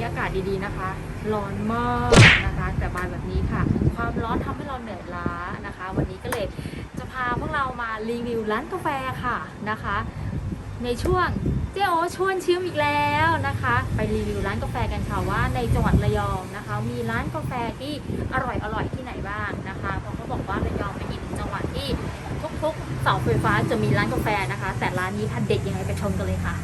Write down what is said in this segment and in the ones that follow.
นี้อากาศดีๆนะคะ ร้อนมากนะคะ แต่บานแบบนี้ค่ะ ความร้อนทำให้เราเหนื่อยล้านะคะ วันนี้ก็เลยจะพาพวกเรามารีวิวร้านกาแฟค่ะนะคะ ในช่วงเจ๊โอชวนชิมอีกแล้วนะคะ ไปรีวิวร้านกาแฟกันค่ะว่าในจังหวัดระยองนะคะ มีร้านกาแฟที่อร่อยอร่อยที่ไหนบ้างนะคะเพราะเขาบอกว่าระยองเป็นอีกหนึ่งจังหวัดที่ทุกๆเสาไฟฟ้าจะมีร้านกาแฟนะคะ แต่ร้านนี้ค่ะเด็ดยังไงไปชมกันเลยค่ะ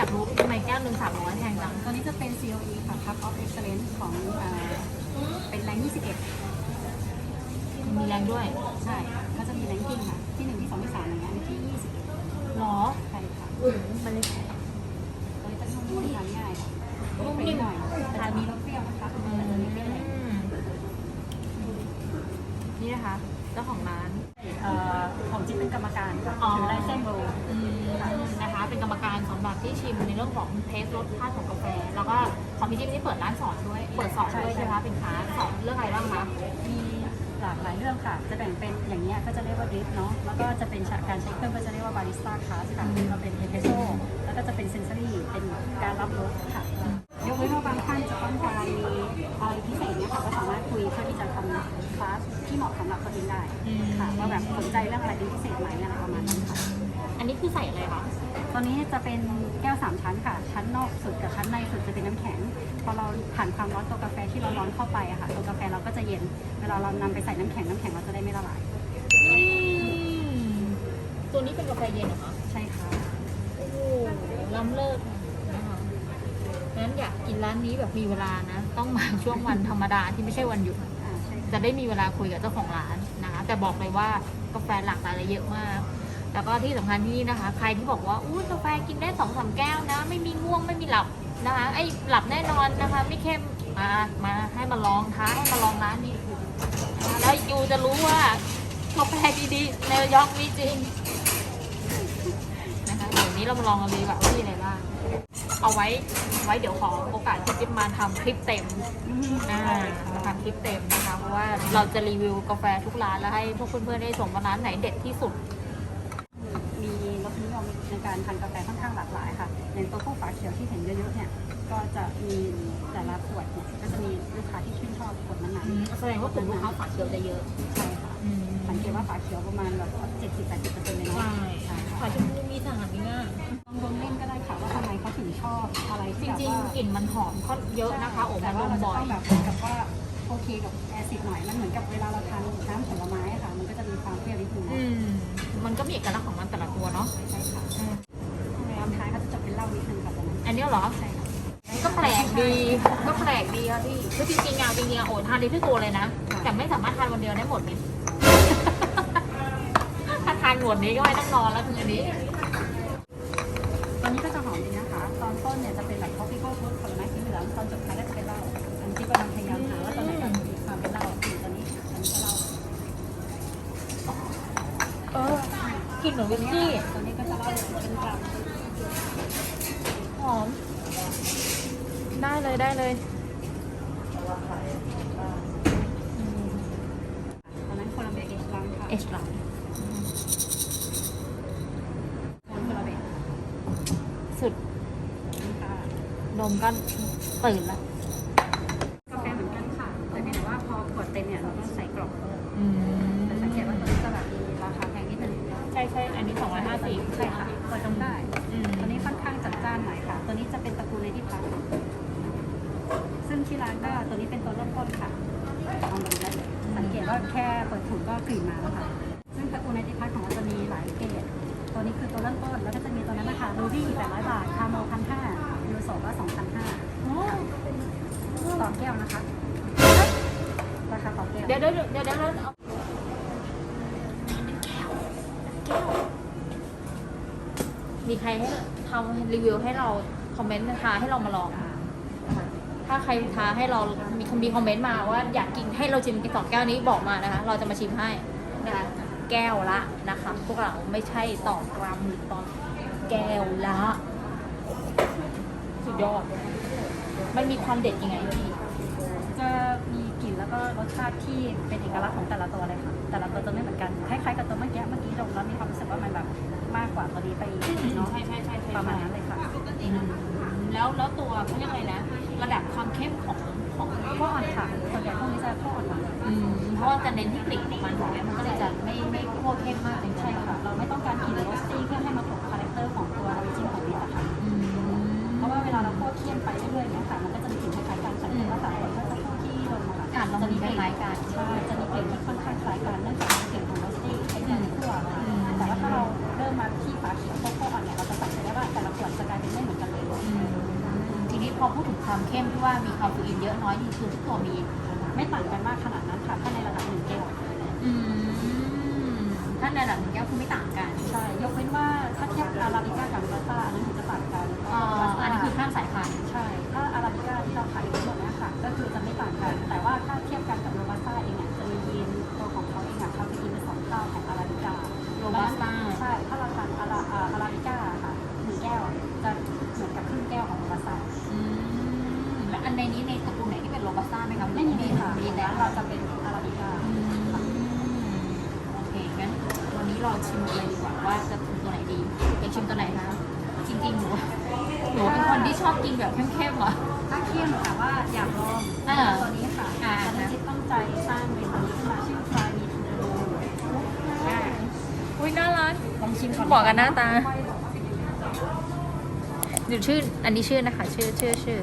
อันนี้อยากรู้ทำไมแก้วหนึ่งสามร้อยแพงจัง ตัวนี้จะเป็น COE ค่ะ Cup of Excellence ของเอ่อเป็นแรง21มีแรงด้วยใช่เขาจะมีแรงกิ้งค่ะ ที่1ที่2ที่3อย่างเงี้ยอันนี้ที่หรอ21ใช่ค่ะอืมมันเลยตัวนี้จะนุ่มๆทานง่ายค่ะนุ่มเป็นนิ่มหน่อยแต่จะมีรสเปรี้ยวนะคะแต่ตัวนี้ไม่แรงนี่นะคะเจ้าของร้าน ของเทสรสชาติของกาแฟ แล้วก็ของพี่จิ๊บนี่เปิดร้านสอนด้วย เปิดสอนด้วยใช่ไหมคะเป็นคลาสสอนเรื่องอะไรบ้างคะมีหลากหลายเรื่องค่ะ จะแบ่งเป็นอย่างเงี้ยก็จะเรียกว่าดริฟเนาะ แล้วก็จะเป็นการใช้เครื่องก็จะเรียกว่าบาริสต้าคลาสค่ะเราเป็นเอสเปรสโซ่ แล้วก็จะเป็นเซนซอรี่ เป็นการรับรสค่ะยกเว้นว่าบางท่านจะต้องการมีอะไรพิเศษเนี่ยค่ะก็สามารถคุยเพื่อที่จะทำคลาสที่เหมาะสำหรับตัวเองได้ค่ะว่าแบบสนใจเรื่องอะไรเป็นพิเศษไหมอะไรประมาณนั้นค่ะ อันนี้คือใส่อะไรคะ ตัวนี้จะเป็นแก้ว 3 ชั้นค่ะ ชั้นนอกสุดกับชั้นในสุดจะเป็นน้ำแข็ง พอเราผ่านความร้อนตัวกาแฟที่เราร้อนเข้าไปอะค่ะ ตัวกาแฟเราก็จะเย็น เวลาเรานำไปใส่น้ำแข็งน้ำแข็งเราจะได้ไม่ละลายอืมตัวนี้เป็นกาแฟเย็นเหรอคะใช่ค่ะ โอ้โหล้ำเลิศนะคะงั้นอยากกินร้านนี้แบบมีเวลานะ ต้องมาช่วงวันธรรมดาที่ไม่ใช่วันหยุดอ่าใช่ค่ะจะได้มีเวลาคุยกับเจ้าของร้านนะคะ แต่บอกเลยว่ากาแฟหลากหลายและเยอะมาก แล้วก็ที่สำคัญที่นี่นะคะ ใครที่บอกว่าอู้กาแฟกินได้สองสามแก้วนะ ไม่มีง่วงไม่มีหลับนะคะไอ้หลับแน่นอนนะคะ ไม่เข้มมามาให้มาลองท้าให้มาลองร้านนี้นะคะแล้วยูจะรู้ว่ากาแฟดีๆในระยองมีจริงนะคะเดี๋ยวนี้เรามาลองกันเลยดีกว่าว่ามีอะไรบ้างเอาไว้ไว้เดี๋ยวขอโอกาสที่จะมาทำคลิปเต็มอ่ามาทำคลิปเต็มนะคะเพราะว่าเราจะรีวิวกาแฟทุกร้านแล้วให้พวกเพื่อนๆได้ชมว่าร้านไหนเด็ดที่สุดมีรสนิยมใน การทานกาแฟค่อนข้างหลากหลายค่ะอย่างตัวพวกฝาเขียวที่เห็นเยอะๆเนี่ยก็จะมีแต่ละขวดเนี่ยก็จะมีลูกค้าที่ชื่นชอบขวดนั้นๆแสดงว่ากลุ่มลูกค้าฝาเขียวจะเยอะใช่ค่ะสังเกตว่าฝาเขียวประมาณแบบเจ็ดสิบแปดสิบเปอร์เซ็นต์เลยเนาะใช่ใช่ค่ะฝาชมพูมีสารนี้อะลองดมเล่นก็ได้ค่ะว่าทำไมเขาถึงชอบอะไรจที่แบบริงว่าๆกลิ่นมันหอมเขาเยอะนะคะโอ้แต่มันลว่ามเราจะบ่อยต้องแบบเหมือนกับว่า โอเคกับแอซิดหน่อยมันเหมือนกับเวลาเราทานน้ำผลไม้อะค่ะ มันก็จะมีความเปรี้ยวนิดนึงอืเนาะมมันก็มีเอกลักษณ์ของมันแต่ละตัวเนาะใช่ค่ะอืมตอนท้ายเขาจะจบเป็นเหล้านิดนึงกับตรงนั้นอันนี้เหรอใช่ค่ะก็แปลกดีก็แปลกดีค่ะพี่คือจริงๆอะจริงๆอะโอ้ทานได้ทุกตัวเลยนะ แต่ไม่สามารถทานวันเดียวได้หมดเลยถ้าทานหมดนี้ก็ไม่ต้องนอนแล้วคืนนี้ กลิ่นเหมือนวิสกี้ตอนนี้ก็จะเหล้าเป็นกลับหอม ได้เลยได้เลยตอนนั้นโคลัมเบียเอชลังค่ะเอชหลังโคนโคลัมเบียสุดค่ะนมก็ตื่นละกาแฟเหมือนกันค่ะ แต่เพียงแต่ว่าพอขวดเต็มเนี่ย เราต้องใส่กล่องเพิ่มอืม ช่ใช่อันนี้สองร้อยห้าสิบใช่ค่ะพอจำได้ อืมตัวนี้ค่อนข้างจัดจ้านหน่อยค่ะ ตัวนี้จะเป็นตระกูลในที่พักซึ่งที่ร้านก็ตัวนี้เป็นตัวเริ่มต้นค่ะลองดูได้เลยสังเกตว่าแค่เปิดถุงก็กลิ่นมาแล้วค่ะ ซึ่งตระกูลในที่พักของเราจะมีหลายเกรดตัวนี้คือตัวเริ่มต้น แล้วก็จะมีตัวนั้นนะคะรูบี้800 บาท คาโมพันห้ายูโซก็2,500ต่อแก้วนะคะ ราคาต่อแก้ว เดี๋ยวเดี๋ยวเดี๋ยวเดี๋ยวเดี๋ยวเอา มีใครให้ทำรีวิวให้เราคอมเมนต์นะคะให้เรามาลอง ถ้าใครท้าให้เรามีมีคอมเมนต์มาว่าอยากกินให้เราชิมสองแก้วนี้บอกมานะคะ เราจะมาชิมให้นะคะแก้วละนะคะ พวกเราไม่ใช่ต่อกรัมหรือตอนแก้วละ สุดยอด มันมีความเด็ดยังไงพี่จะมีกลิ่นแล้วก็รสชาติที่เป็นเอกลักษณ์ของแต่ละตัวเลยค่ะ แต่ละตัวจะไม่เหมือนกัน คล้ายๆกับตัวเมื่อกี้ เมื่อกี้ดมแล้วมีความรู้สึกว่ามันแบบ มากกว่าตัวนี้ไปเนาะใช่ใช่ใช่ใช่ประมาณนั้นเลยค่ะแล้วแล้วตัวเขาเรียกอะไรนะ ระดับความเข้มของของข้ออ่อนค่ะส่วนใหญ่พวกนี้จะข้ออ่อนหวานอืมเพราะว่าจะเน้นที่กลิ่นของมันถูกไหมมันก็เลย ที่ว่ามีคาเฟอีนเยอะน้อยนี่คือทุกตัวมีไม่ต่างกันมากขนาดนั้นค่ะถ้าในระดับหนึ่งแก้วอืมถ้าในระดับหนึ่งแก้วคือไม่ต่างกันใช่ยกเว้นว่าถ้าเทียบอาราบิก้ากับโรบัสต้าอันนั้นถึงจะต่างกันอ่าอันนี้คือข้ามสายพันธุ์ใช่ จะเป็นอาราบิก้าอืมโอเคงั้นวันนี้เราชิมเลยดีกว่าว่าจะชิมตัวไหนดีอยากชิมตัวไหนคะจริงๆหนูหนูเป็นคนที่ชอบกินแบบเข้มๆเหรอถ้าเข้มแต่ว่าอยากลองอ่าตัวนี้ค่ะอ่าตอนนี้ตั้งใจสร้างเป็นตัวนี้ขึ้นมาชื่อฟรายมีทูโดอุ้ยน่ารักลองชิมก่อนบอกกันหน้าตาค่อยบอกเดี๋ยวชื่ออันนี้ชื่อนะคะ ชื่อชื่อชื่อ